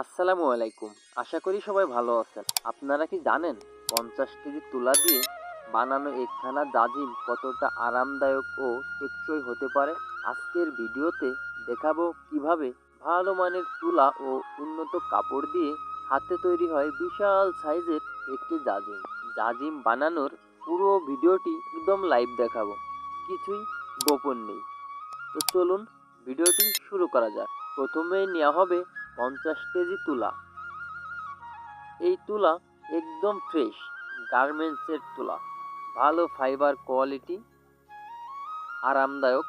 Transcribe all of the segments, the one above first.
আসসালামু আলাইকুম। আশা করি সবাই ভালো আছেন। আপনারা কি জানেন, পঞ্চাশ কেজি তুলা দিয়ে বানানো একখানা জাজিম কতটা আরামদায়ক ও টেকসই হতে পারে? আজকের ভিডিওতে দেখাবো কীভাবে ভালো মানের তুলা ও উন্নত কাপড় দিয়ে হাতে তৈরি হয় বিশাল সাইজের একটি জাজিম জাজিম বানানোর পুরো ভিডিওটি একদম লাইভ দেখাবো, কিছুই গোপন নেই। তো চলুন ভিডিওটি শুরু করা যাক। প্রথমেই নেওয়া হবে পঞ্চাশ কেজি তুলা। এই তুলা একদম ফ্রেশ গার্মেন্টসের তুলা। ভালো ফাইবার কোয়ালিটি আরামদায়ক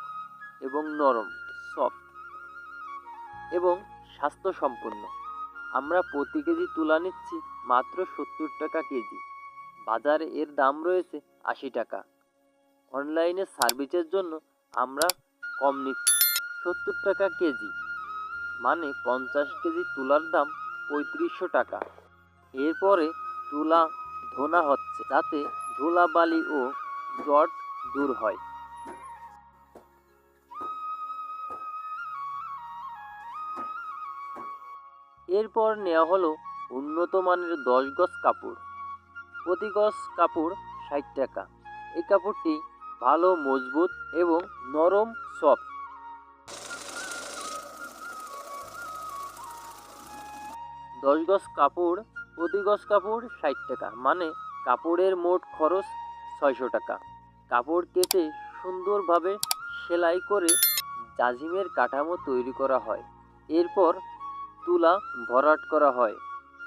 এবং নরম সফট এবং স্বাস্থ্যসম্পন্ন। আমরা প্রতি কেজি তুলা নিচ্ছি মাত্র সত্তর টাকা কেজি। বাজারে এর দাম রয়েছে আশি টাকা। অনলাইনে সার্ভিসের জন্য আমরা কম নিচ্ছি সত্তর টাকা কেজি। মানে পঞ্চাশ কেজি তুলার দাম পঁয়ত্রিশশো টাকা। এরপরে তুলা ধোনা হচ্ছে, যাতে ধুলাবালি ও জট দূর হয়। এরপর নেওয়া হলো উন্নত মানের দশ গজ কাপড়। প্রতি গজ কাপড় ষাট টাকা। এই কাপড়টি ভালো, মজবুত এবং নরম, সফট। দশ গজ কাপড়, প্রতি গজ কাপড় ষাট টাকা। মানে কাপড়ের মোট খরচ ছয়শো টাকা। কাপড় কেটে সুন্দরভাবে সেলাই করে জাজিমের কাঠামো তৈরি করা হয়। এরপর তুলা ভরাট করা হয়।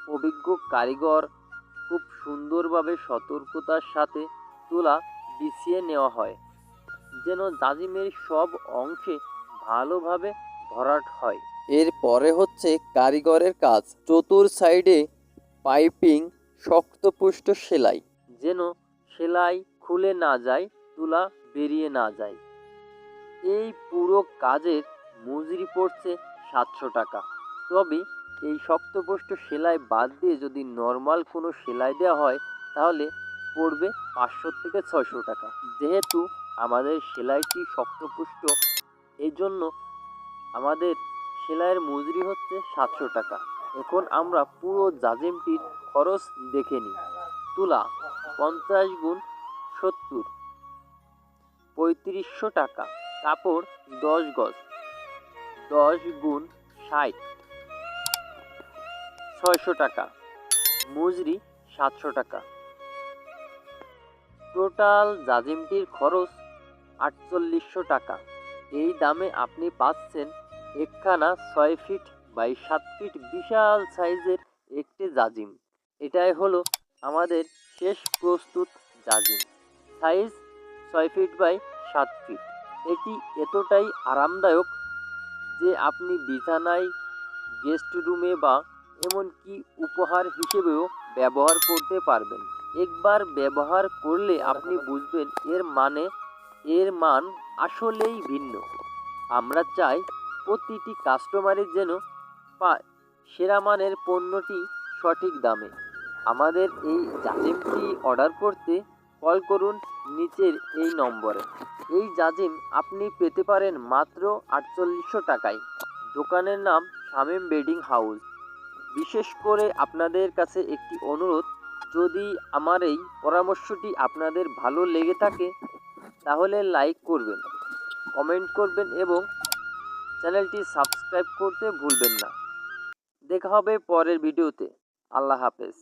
অভিজ্ঞ কারিগর খুব সুন্দরভাবে সতর্কতার সাথে তুলা বিছিয়ে নেওয়া হয়। যেন জাজিমের সব অংশে ভালোভাবে ভরাট হয়। এর পরে হচ্ছে কারিগরের কাজ। চতুর সাইডে পাইপিং শক্তপুষ্ট সেলাই। যেন সেলাই খুলে না যায়, তুলা বেরিয়ে না যায়। এই পুরো কাজের মজুরি পড়ছে সাতশো টাকা। তবে এই শক্তপোষ্ট সেলাই বাদ দিয়ে যদি নর্মাল কোনো সেলাই দেওয়া হয়, তাহলে পড়বে পাঁচশো থেকে ছয়শো টাকা। যেহেতু আমাদের সেলাইটি শক্তপুষ্ট এই জন্য আমাদের সেলাইয়ের মজুরি হচ্ছে সাতশো টাকা। এখন আমরা পুরো জাজিমটির খরচ দেখে নিই। তুলা, পঞ্চাশ গুণ সত্তর। পঁয়ত্রিশশো টাকা। কাপড়, দশ গজ। দশ গুণ ষাট। ছয়শো টাকা। মজুরি সাতশো টাকা। টোটাল জাজিমটির খরচ আটচল্লিশশো টাকা। এই দামে আপনি পাচ্ছেন একখানা ছয় ফিট বাই সাত ফিট বিশাল সাইজের একটি জাজিম। এটাই হলো আমাদের শেষ প্রস্তুত জাজিম। সাইজ ছয় ফিট বাই সাত ফিট। এটি এতটাই আরামদায়ক যে আপনি বিছানায় গেস্ট রুমে বা এমনকি উপহার হিসেবেও ব্যবহার করতে পারবেন। একবার ব্যবহার করলে আপনি বুঝবেন এর মানে এর মান আসলেই ভিন্ন। আমরা চাই প্রতিটি কাস্টমারের যেন পায় সেরা মানের পণ্যটি সঠিক দামে। আমাদের এই জাজিমটি অর্ডার করতে কল করুন নিচের এই নম্বরে। এই জাজিম আপনি পেতে পারেন মাত্র আটচল্লিশশো টাকায়। দোকানের নাম শামীম বেডিং হাউস। বিশেষ করে আপনাদের কাছে একটি অনুরোধ, যদি আমার এই পরামর্শটি আপনাদের ভালো লেগে থাকে, তাহলে লাইক করবেন কমেন্ট করবেন এবং চ্যানেলটি সাবস্ক্রাইব করতে ভুলবেন না। দেখা হবে পরের ভিডিওতে। আল্লাহ হাফেজ।